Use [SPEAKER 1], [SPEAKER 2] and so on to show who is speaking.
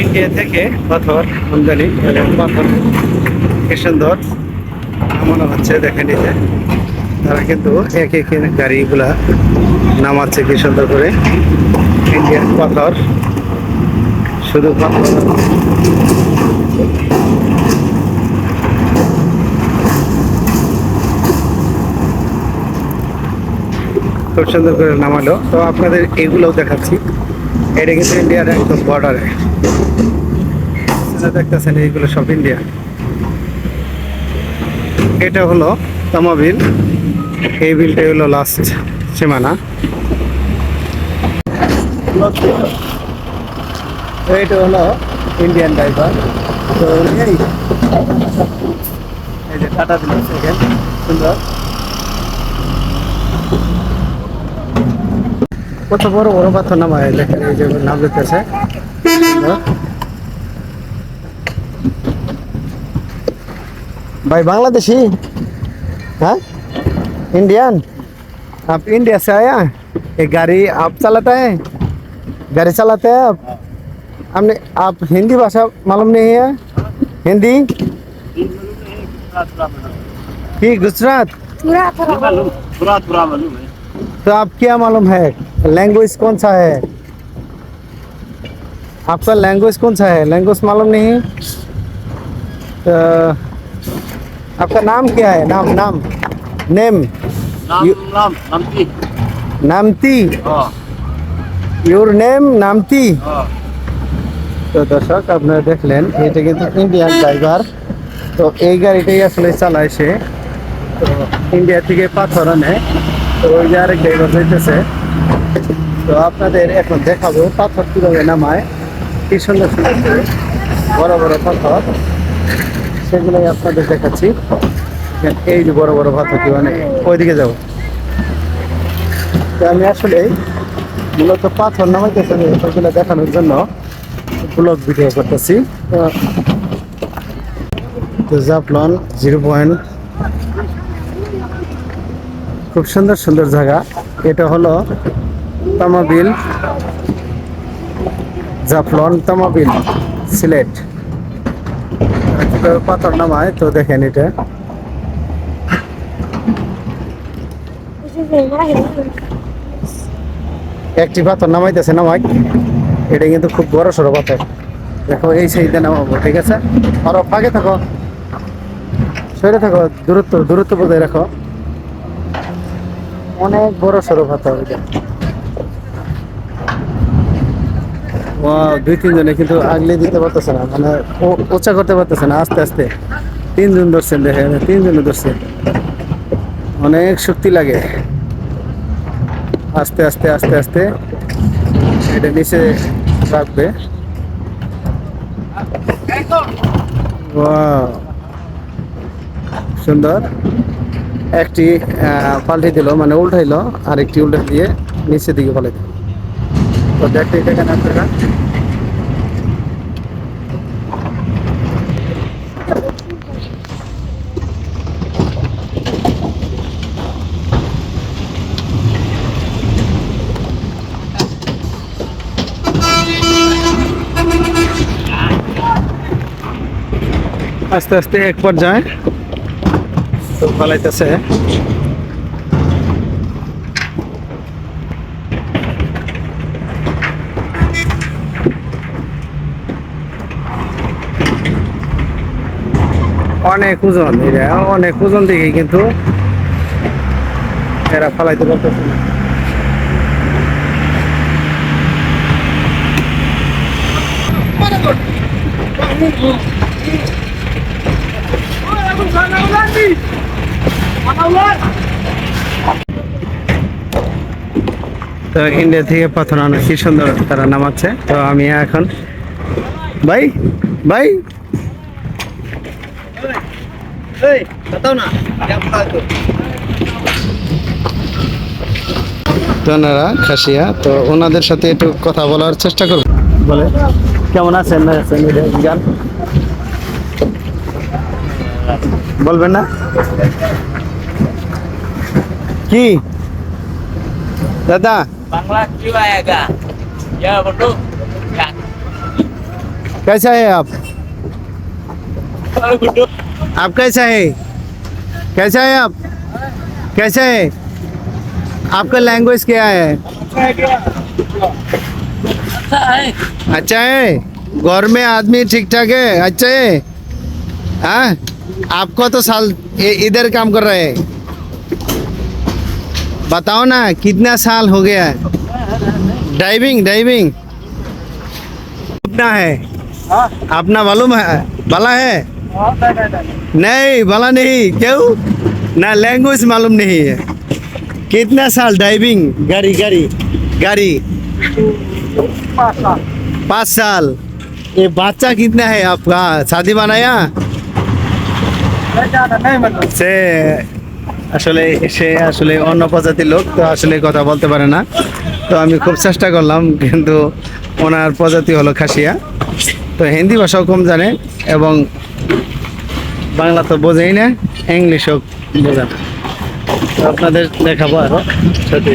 [SPEAKER 1] India থেকে পাথর, আমদানি, পাথর কি সুন্দর নামানো হচ্ছে, দেখেন এই যে। তারা কিন্তু এক এক গাড়িগুলা নামাচ্ছে কি সুন্দর করে। ইন্ডিয়ান পাথর, শুধু পাথর। খুব সুন্দর করে নামালো। তো আপনাদের এগুলোও দেখাচ্ছি। এটা কিন্তু ইন্ডিয়ার একদম বর্ডারে দেখতেছেন এইগুলো সব ইন্ডিয়া এটা হলো তামা বিল এই বিলটাই হলো লাস্ট সীমানা। এটা হলো ইন্ডিয়ান ড্রাইভার তো এই যে টাটা দিল সুন্দর। কত বড় বড় পাথর নামায় দেখেন এই যে নাম লিখতেছে भाई बांग्लादेशी हाँ इंडियन आप इंडिया से आया ये गाड़ी आप चलाता है गाड़ी चलाते हैं आप हमने आप हिंदी भाषा मालूम नहीं है हिंदी की गुजरात तो आप क्या मालूम है लैंग्वेज कौन सा है आपका लैंग्वेज कौन सा है लैंग्वेज मालूम नहीं तो आपका नाम क्या है नाम नाम नेम You-
[SPEAKER 2] নাম নাম কি
[SPEAKER 1] नामती ইউর নেম নামতি তো দর্শক আপনারা দেখলেন এটা কিন্তু ইন্ডিয়ান ড্রাইভার তো এই গাড়িটাই আসলে চালায় সে তো ইন্ডিয়া থেকে পাথর আনে তো ওই যে আরেক ড্রাইভার হইতেছে তো আপনাদের এখন দেখাবো পাথর কীভাবে নামায়, কি সুন্দর সুন্দর বড় বড় পাথর। সেগুলোই আপনাদের দেখাচ্ছি। এই যে বড় বড় পাথর কি মানে ওইদিকে যাব তো আমি আসলে মূলত পাথর নামাইতেছে ওইগুলো দেখানোর জন্য। ব্লগ ভিডিও করতেছি। তো জাফলন জিরো পয়েন্ট। খুব সুন্দর সুন্দর জায়গা। এটা হলো তামাবিল জাফলন তামাবিল সিলেট। পাথর নামায়, তো দেখেন এটা। একটি পাথর নামাইতেছে নামাই এটা কিন্তু খুব বড় সড়ো পাথর। দেখো, এই সাইডে নামাবো, ঠিক আছে? আরও ফাঁকে থাকো। সরে থাকো, দূরত্ব দূরত্ব বজায় রাখো। অনেক বড় সড়ো পাথর এটা। দুই তিনজনে কিন্তু আগলে দিতে পারতেছে না মানে ও- উঁচা করতে পারতেছে না, আস্তে আস্তে। তিনজন ধরছেন দেখে তিনজনে ধরছে। অনেক শক্তি লাগে। আস্তে আস্তে আস্তে আস্তে এটা নিচে রাখবে! সুন্দর। একটি পাল্টে দিল মানে উল্টাইলো আর একটি উল্টে দিয়ে নিচের দিকে পালাই দিল তো দেখতে দেখেন আপনারা আস্তে আস্তে এক পর্যায়ে তো পালাইতেছে অনেক ওজন অনেক ওজন দেখে কিন্তু এরা ফালাইতে পারতেছে না। তো ইন্ডিয়া থেকে পাথর আনা কি সুন্দর তারা নামাচ্ছে। তো আমি এখন ভাই ভাই তো ওনারা খাসিয়া তো ওনাদের সাথে একটু কথা বলার চেষ্টা করব বলে কেমন আছেন না আছেন এটা গান বলবেন না কি দাদা
[SPEAKER 2] বাংলা কি আয়েগা ইয়া বটু
[SPEAKER 1] कैसा है आप आप कैसा है? कैसा है आप? कैसा है? आपका लैंग्वेज क्या है? अच्छा है? घर में आदमी ठीक ठाक है? अच्छा है? हाँ? आपको तो साल इधर काम कर रहे हैं। बताओ ना कितना साल हो गया है? ड्राइविंग ड्राइविंग कितना है। अपना मालूम है? भला है? नहीं भला नहीं क्यों ना लैंग्वेज मालूम नहीं है कितना साल ड्राइविंग गाड़ी गाड़ी गाड़ी पाँच साल ये बच्चा कितना है आपका शादी बनाया সে আসলে সে আসলে অন্য প্রজাতির লোক তো আসলে কথা বলতে পারে না তো আমি খুব চেষ্টা করলাম কিন্তু ওনার প্রজাতি হলো খাসিয়া তো হিন্দি ভাষাও কম জানে এবং বাংলা তো বোঝেই না ইংলিশও বোঝা। আপনাদের দেখাবো আরও। সত্যি।